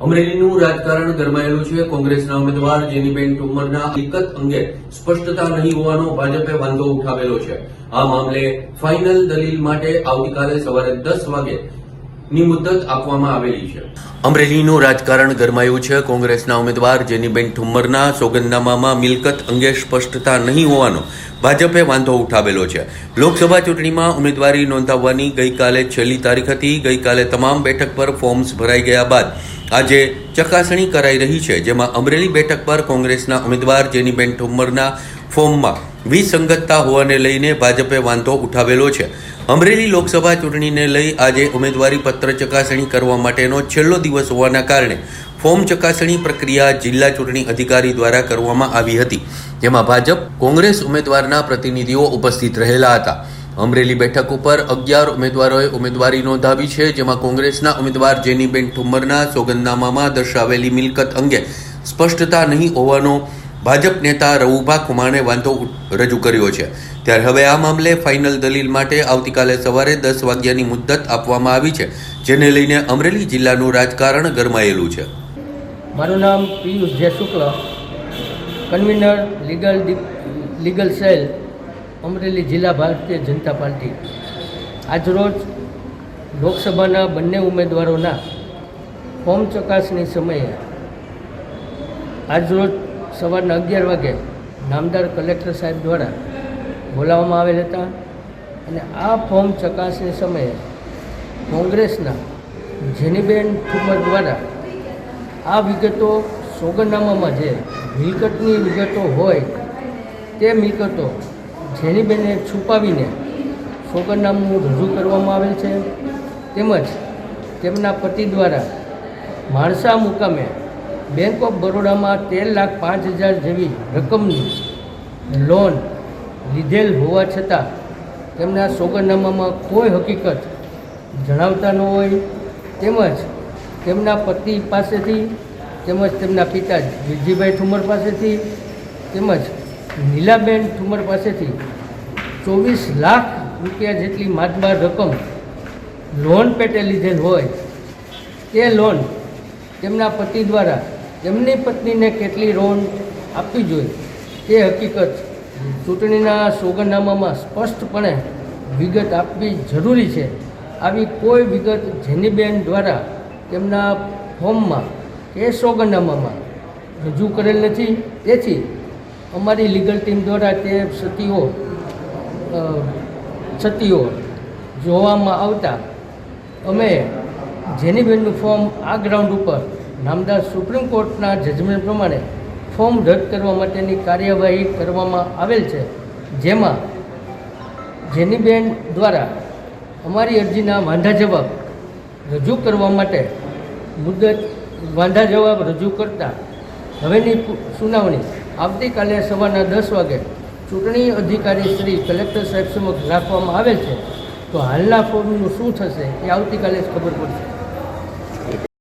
અમરેલીનું રાજકારણ ગરમાયેલું છે. કોંગ્રેસના ઉમેદવાર જેનીબેન ટુમરના હકીકત અંગે સ્પષ્ટતા નહીં હોવાનો ભાજપે વાંધો ઉઠાવેલો છે. આ મામલે ફાઇનલ દલીલ માટે આવતીકાલે સવારે દસ વાગે આપવામાં આવેલી છે. અમરેલીનું રાજકારણ ગરમાયું છે. કોંગ્રેસના ઉમેદવાર જેનીબેન ઠુમ્મરના સોગંદનામામાં મિલકત અંગે સ્પષ્ટતા નહીં હોવાનો ભાજપે વાંધો ઉઠાવેલો છે. લોકસભા ચૂંટણીમાં ઉમેદવારી નોંધાવવાની ગઈકાલે છેલ્લી તારીખ હતી. ગઈકાલે તમામ બેઠક પર ફોર્મ્સ ભરાઈ ગયા બાદ આજે ચકાસણી કરાઈ રહી છે, જેમાં અમરેલી બેઠક પર કોંગ્રેસના ઉમેદવાર જેનીબેન ઠુમ્મરના ફોર્મમાં વિસંગતતા હોવાને લઈને ભાજપે વાંધો ઉઠાવેલો છે. અમરેલી લોકસભા ચૂંટણીને લઈ આજે ઉમેદવારી પત્ર ચકાસણી કરવા માટેનો છેલ્લો દિવસ હોવાના કારણે ફોર્મ ચકાસણી પ્રક્રિયા જિલ્લા ચૂંટણી અધિકારી દ્વારા કરવામાં આવી હતી, જેમાં ભાજપ કોંગ્રેસ ઉમેદવારના પ્રતિનિધિઓ ઉપસ્થિત રહેલા હતા. અમરેલી બેઠક ઉપર અગિયાર ઉમેદવારોએ ઉમેદવારી નોંધાવી છે, જેમાં કોંગ્રેસના ઉમેદવાર જેનીબેન ઠુમ્મરના સોગંદનામામાં દર્શાવેલી મિલકત અંગે સ્પષ્ટતા નહીં હોવાનો ભાજપ નેતા રવુભા ખુમાણે વાંધો રજૂ કર્યો છે. ત્યારે હવે આ મામલે ફાઇનલ દલીલ માટે આવતીકાલે સવારે દસ વાગ્યાની મુદ્દત આપવામાં આવી છે, જેને લઈને અમરેલી જિલ્લાનું રાજકારણ ગરમાયેલું છે. મારું નામ Piyush Jay Shukla convener legal legal cell Amreli જિલ્લા ભારતીય જનતા પાર્ટી આજરોજ લોકસભાના બંને ઉમેદવારોના ફોર્મ ચકાસણી સમયે આજરોજ સવારના અગિયાર વાગે નામદાર કલેક્ટર સાહેબ દ્વારા બોલાવવામાં આવેલ હતા અને આ ફોર્મ ચકાસણી સમયે કોંગ્રેસના જેનીબેન ઠુમર દ્વારા આ વિગતો સોગંદનામામાં જે મિલકતની વિગતો હોય તે મિલકતો જેનીબેને છુપાવીને સોગંદનામું રજૂ કરવામાં આવેલ છે. તેમજ તેમના પતિ દ્વારા માણસા મુકામે બેંક ઓફ બરોડામાં તેર લાખ પાંચ હજાર જેવી રકમની લોન લીધેલ હોવા છતાં તેમના સોગંદનામામાં કોઈ હકીકત જણાવતા ન હોય. તેમજ તેમના પતિ પાસેથી તેમજ તેમના પિતા વિરજીભાઈ ઠુમર પાસેથી તેમજ નીલાબેન ઠુમર પાસેથી ચોવીસ લાખ રૂપિયા જેટલી માતબાર રકમ લોન પેટે લીધેલ હોય તે લોન તેમના પતિ દ્વારા તેમની પત્નીને કેટલી લોન આપવી જોઈએ તે હકીકત ચૂંટણીના સોગંદનામામાં સ્પષ્ટપણે વિગત આપવી જરૂરી છે. આવી કોઈ વિગત જેનીબેન દ્વારા તેમના ફોર્મમાં કે સોગંદનામામાં રજૂ કરેલ નથી. તેથી અમારી લીગલ ટીમ દ્વારા તે સતીઓ સતીઓ જોવામાં આવતા અમે જેનીબેનનું ફોર્મ આ ગ્રાઉન્ડ ઉપર નામદાર સુપ્રીમ કોર્ટના જજમેન્ટ પ્રમાણે ફોર્મ રદ કરવા માટેની કાર્યવાહી કરવામાં આવેલ છે. જેમાં જેનીબેન દ્વારા અમારી અરજીના વાંધા જવાબ રજૂ કરવા માટે મુદત વાંધા જવાબ રજૂ કરતા હવેની સુનાવણી આવતીકાલે સવારના દસ વાગે ચૂંટણી અધિકારી શ્રી કલેક્ટર સાહેબ સમક્ષ રાખવામાં આવે છે. તો હાલના ફોર્મનું શું થશે એ આવતીકાલે જ ખબર પડશે.